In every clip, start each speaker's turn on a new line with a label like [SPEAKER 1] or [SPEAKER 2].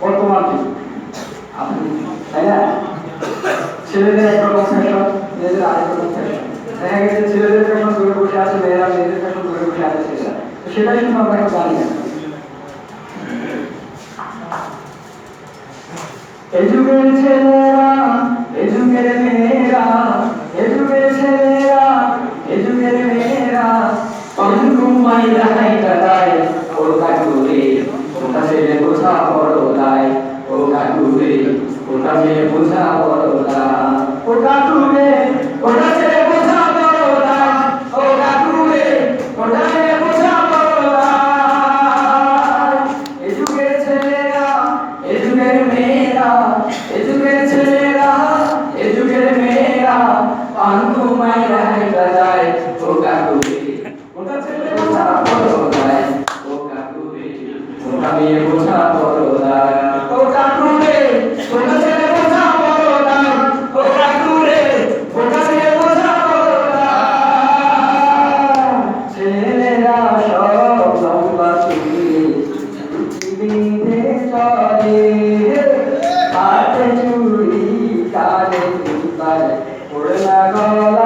[SPEAKER 1] বর্তমান ছেলেদের ছেলেদের ফ্যাশন ধরে বসে আছে, মেয়েরা মেয়েদের ফ্যাশন ধরে বসে আছে ছেলেরা। তো সেটাই শুধু আমরা এখন জানি না এ যুগের ছেলেরা এ যুগের মেয়েরা অন্ধুম মাইরা হাইটা দায় ও কাকুরে ওটা ছেলে বোঝা বড় দায় ও কাকুরে ওটা ছেলে বোঝা বড় দায় ও কাকুরে ওটা ছেলে বোঝা বড় দায় ও কাকুরে ওটা ছেলে বোঝা দায় এ ছেলেরা এ মেয়েরা এ ছেলেরা এ মেয়েরা পান্তু মাইরা হাইটা যায় ও কাকুরে ওটা ছেলে বোঝা বড় দায় ও কাকুরে ওটা মেয়ে বোঝা তুলতার ওড়না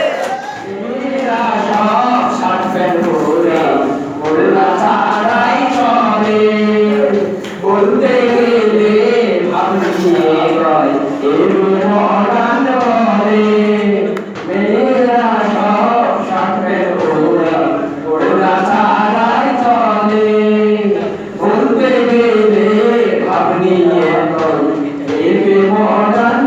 [SPEAKER 1] ভাবনি এখন এর মডার্ন